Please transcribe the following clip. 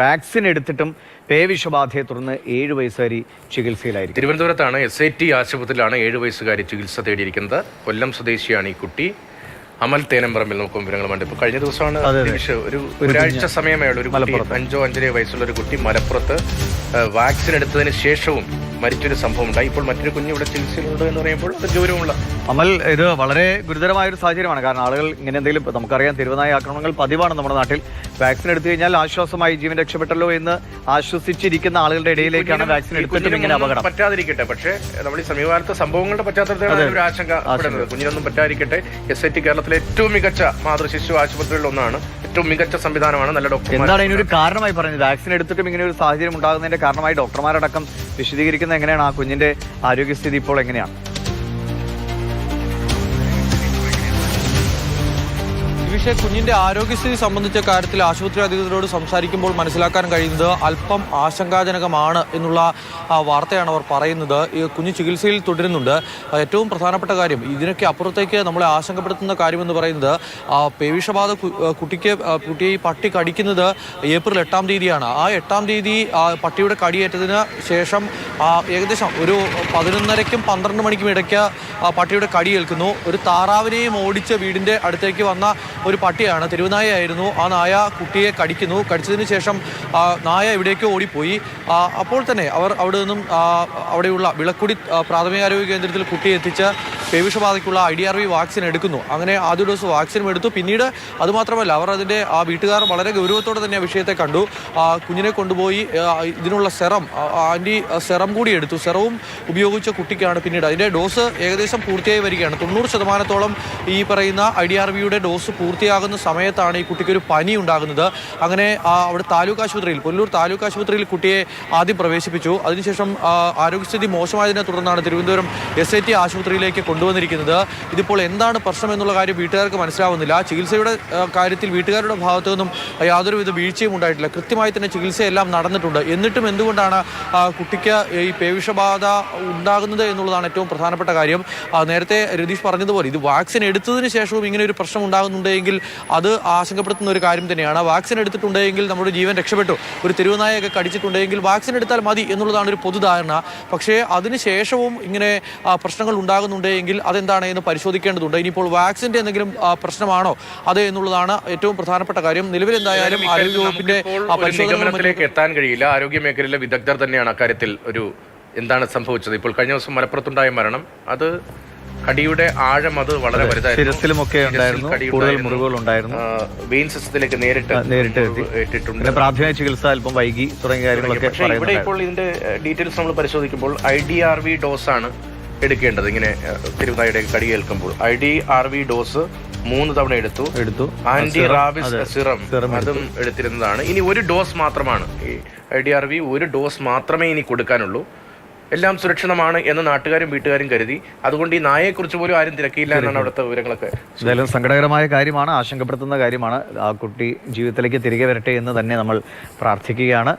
Vaccine എടുത്തിട്ടും പേവിഷബാധയെ തുടർന്ന് ഏഴ് വയസ്സുകാരി ചികിത്സയിലായിരിക്കും. തിരുവനന്തപുരത്താണ് എസ് ഐ ടി ആശുപത്രിയിലാണ് ഏഴ് വയസ്സുകാരി ചികിത്സ തേടിയിരിക്കുന്നത്. കൊല്ലം സ്വദേശിയാണ് ഈ കുട്ടി. അമൽ തേനമ്പറമ്പിൽ നോക്കും വിവരങ്ങളുണ്ട് ഇപ്പോൾ കഴിഞ്ഞ ദിവസമാണ് ഒരു ഒരാഴ്ച സമയമേ ഉള്ളൂ. ഒരു കുട്ടി അഞ്ചോ അഞ്ചര വയസ്സുള്ള ഒരു കുട്ടി മലപ്പുറത്ത് വാക്സിൻ എടുത്തതിന് ശേഷവും മരിച്ചൊരു സംഭവം ഉണ്ടായി. ഇപ്പോൾ മറ്റൊരു കുഞ്ഞ് ഇവിടെ ചികിത്സയിലുണ്ട് എന്ന് പറയുമ്പോൾ അത് ഗൗരവമുള്ള അമൽ ഇത് വളരെ ഗുരുതരമായ ഒരു സാഹചര്യമാണ്. കാരണം ആളുകൾ ഇങ്ങനെ എന്തെങ്കിലും നമുക്കറിയാം തിരുവനായ ആക്രമണങ്ങൾ പതിവാണ് നമ്മുടെ നാട്ടിൽ. വാക്സിൻ എടുത്തു കഴിഞ്ഞാൽ ആശ്വാസമായി ജീവൻ രക്ഷപ്പെട്ടല്ലോ എന്ന് ആശ്വസിച്ചിരിക്കുന്ന ആളുകളുടെ ഇടയിലേക്കാണ് വാക്സിൻ എടുത്തിട്ടും ഇങ്ങനെ അപകടം. പറ്റാതിരിക്കട്ടെ പക്ഷേ നമ്മൾ ഈ സമീപകാലത്തെ സംഭവങ്ങളുടെ പശ്ചാത്തലത്തിലാണ് ഒരു ആശങ്ക കുഞ്ഞിനൊന്നും പറ്റാതിരിക്കട്ടെ. എസ് ഐ ടി കേരളത്തിലെ ഏറ്റവും മികച്ച മാതൃശിശു ആശുപത്രികളിൽ ഒന്നാണ്. ഏറ്റവും മികച്ച സംവിധാനമാണ് നല്ല ഡോക്ടർ എന്താണ് ഇതിനൊരു കാരണമായി പറഞ്ഞത്? വാക്സിൻ എടുത്തിട്ടും ഇങ്ങനെ ഒരു സാഹചര്യം ഉണ്ടാകുന്നതിന്റെ കാരണമായി ഡോക്ടർമാരടക്കം വിശദീകരിക്കുന്നത് എങ്ങനെയാണ്? ആ കുഞ്ഞിന്റെ ആരോഗ്യസ്ഥിതി ഇപ്പോൾ എങ്ങനെയാണ്? വിഷയ കുഞ്ഞിന്റെ ആരോഗ്യസ്ഥിതി സംബന്ധിച്ച കാര്യത്തിൽ ആശുപത്രി അധികൃതരോട് സംസാരിക്കുമ്പോൾ മനസ്സിലാക്കാൻ കഴിയുന്നത് അല്പം ആശങ്കാജനകമാണ് എന്നുള്ള വാർത്തയാണ് അവർ പറയുന്നത്. ഈ കുഞ്ഞ് ചികിത്സയിൽ തുടരുന്നുണ്ട്. ഏറ്റവും പ്രധാനപ്പെട്ട കാര്യം ഇതിനൊക്കെ അപ്പുറത്തേക്ക് നമ്മളെ ആശങ്കപ്പെടുത്തുന്ന കാര്യമെന്ന് പറയുന്നത് പേവിഷബാധ കുട്ടിക്ക് കുട്ടിയെ ഈ പട്ടി കടിക്കുന്നത് ഏപ്രിൽ എട്ടാം തീയതിയാണ്. ആ എട്ടാം തീയതി പട്ടിയുടെ കടിയേറ്റതിന് ശേഷം ഏകദേശം ഒരു പതിനൊന്നരയ്ക്കും പന്ത്രണ്ട് മണിക്കും ഇടയ്ക്ക് പട്ടിയുടെ കടി ഏൽക്കുന്നു. ഒരു താറാവിനെയും ഓടിച്ച് വീടിന്റെ അടുത്തേക്ക് വന്ന ഒരു പട്ടിയാണ്. തെരുവുനായയായിരുന്നു ആ നായ കുട്ടിയെ കടിക്കുന്നു. കടിച്ചതിന് ശേഷം നായ എവിടേക്കോ ഓടിപ്പോയി. അപ്പോൾ തന്നെ അവർ അവിടെ നിന്നും അവിടെയുള്ള വിളക്കുടി പ്രാഥമികാരോഗ്യ കേന്ദ്രത്തിൽ കുട്ടിയെ എത്തിച്ച് പേവിഷബാധയ്ക്കുള്ള I D R V vaccine എടുക്കുന്നു. അങ്ങനെ ആദ്യ ഡോസ് വാക്സിനും എടുത്തു. പിന്നീട് അതുമാത്രമല്ല അവർ അതിന്റെ ആ വീട്ടുകാർ വളരെ ഗൗരവത്തോടെ തന്നെ ആ വിഷയത്തെ കണ്ടു. ആ, കുഞ്ഞിനെ കൊണ്ടുപോയി ഇതിനുള്ള സെറം ആന്റി സെറം കൂടി എടുത്തു. സെറവും ഉപയോഗിച്ച കുട്ടിക്കാണ് പിന്നീട്. അതിന്റെ ഡോസ് ഏകദേശം പൂർത്തിയായി വരികയാണ്. തൊണ്ണൂറ് ശതമാനത്തോളം ഈ പറയുന്ന ഐ ഡി ആർ വിയുടെ ഡോസ് പൂർത്തിയാകുന്ന സമയത്താണ് ഈ കുട്ടിക്ക് ഒരു പനി ഉണ്ടാകുന്നത്. അങ്ങനെ അവിടെ താലൂക്ക് ആശുപത്രിയിൽ പുല്ലൂർ താലൂക്ക് ആശുപത്രിയിൽ കുട്ടിയെ ആദ്യം പ്രവേശിപ്പിച്ചു. അതിനുശേഷം ആരോഗ്യസ്ഥിതി മോശമായതിനെ തുടർന്നാണ് തിരുവനന്തപുരം എസ് ഐ ടി ആശുപത്രിയിലേക്ക് കൊണ്ടുവന്നിരിക്കുന്നത്. ഇതിപ്പോൾ എന്താണ് പ്രശ്നം എന്നുള്ള കാര്യം വീട്ടുകാർക്ക് മനസ്സിലാവുന്നില്ല. ചികിത്സയുടെ കാര്യത്തിൽ വീട്ടുകാരുടെ ഭാഗത്തു നിന്നും യാതൊരുവിധ വീഴ്ചയും ഉണ്ടായിട്ടില്ല. കൃത്യമായി തന്നെ ചികിത്സയെല്ലാം നടന്നിട്ടുണ്ട്. എന്നിട്ടും എന്തുകൊണ്ടാണ് കുട്ടിക്ക് ഈ പേവിഷബാധ ഉണ്ടാകുന്നത് എന്നുള്ളതാണ് ഏറ്റവും പ്രധാനപ്പെട്ട കാര്യം. നേരത്തെ രതീഷ് പറഞ്ഞതുപോലെ ഇത് വാക്സിൻ എടുത്തതിന് ശേഷവും ഇങ്ങനെ ഒരു പ്രശ്നം ഉണ്ടാകുന്നുണ്ടെങ്കിൽ അത് ആശങ്കപ്പെടുത്തുന്ന ഒരു കാര്യം തന്നെയാണ്. വാക്സിൻ എടുത്തിട്ടുണ്ടെങ്കിൽ നമ്മുടെ ജീവൻ രക്ഷപ്പെട്ടു. ഒരു തെരുവുനായൊക്കെ കടിച്ചിട്ടുണ്ടെങ്കിൽ വാക്സിൻ എടുത്താൽ മതി എന്നുള്ളതാണ് ഒരു പൊതുധാരണ. പക്ഷേ അതിനുശേഷവും ഇങ്ങനെ പ്രശ്നങ്ങൾ ഉണ്ടാകുന്നുണ്ടെങ്കിൽ അതെന്താണ് എന്ന് പരിശോധിക്കേണ്ടതുണ്ട്. ഇനിയിപ്പോൾ വാക്സിന്റെ എന്തെങ്കിലും പ്രശ്നമാണോ? അത് എന്നുള്ളതാണ് ഏറ്റവും പ്രധാനപ്പെട്ട കാര്യം. നിലവിൽ എന്തായാലും ആരോഗ്യവകുപ്പിന്റെ നിഗമനത്തിലേക്ക് എത്താൻ കഴിയില്ല. ആരോഗ്യ മേഖലയിലെ വിദഗ്ധർ തന്നെയാണ് അക്കാര്യത്തിൽ ഒരു എന്താണ് സംഭവിച്ചത്? ഇപ്പോൾ കഴിഞ്ഞ ദിവസം മലപ്പുറത്തുണ്ടായ മരണം. അത് കടിയുടെ ആഴം അത് വളരെ വലുതായിരുന്നു. ഉണ്ടായിരുന്നു. കടി കൂടുതൽ. മുറിവുകൾ ഉണ്ടായിരുന്നു വെയിൻ സിസ്റ്റത്തിലേക്ക് നേരിട്ട് നേരിട്ട്. ഇട്ടിട്ടുണ്ട് പ്രാഥമിക ചികിത്സ അല്പം വൈകി തുടങ്ങിയ കാര്യങ്ങളൊക്കെ ഇവിടെ ഇപ്പോൾ ഇതിന്റെ ഡീറ്റെയിൽസ് നമ്മൾ പരിശോധിക്കുമ്പോൾ I D R V dose ആണ് എടുക്കേണ്ടത്. ഇങ്ങനെ തിരുവനായുടെ കടി കേൾക്കുമ്പോൾ I D R V dose മൂന്ന് തവണ എടുത്തു. എടുത്തു. Anti rabies serum. സിറം അതും എടുത്തിരുന്നതാണ്. ഇനി ഒരു ഡോസ് മാത്രമാണ്. ഈ ഐ ഡി ആർ വി ഒരു ഡോസ് മാത്രമേ ഇനി കൊടുക്കാനുള്ളൂ. എല്ലാം സുരക്ഷിതമാണ് എന്ന് നാട്ടുകാരും വീട്ടുകാരും കരുതി. അതുകൊണ്ട് ഈ നായയെക്കുറിച്ച് പോലും ആരും തിരക്കിയില്ല എന്നാണ് അവിടുത്തെ വിവരങ്ങളൊക്കെ എന്തായാലും സങ്കടകരമായ കാര്യമാണ് ആശങ്കപ്പെടുത്തുന്ന കാര്യമാണ്. ആ കുട്ടി ജീവിതത്തിലേക്ക് തിരികെ വരട്ടെ എന്ന് തന്നെ നമ്മൾ പ്രാർത്ഥിക്കുകയാണ്.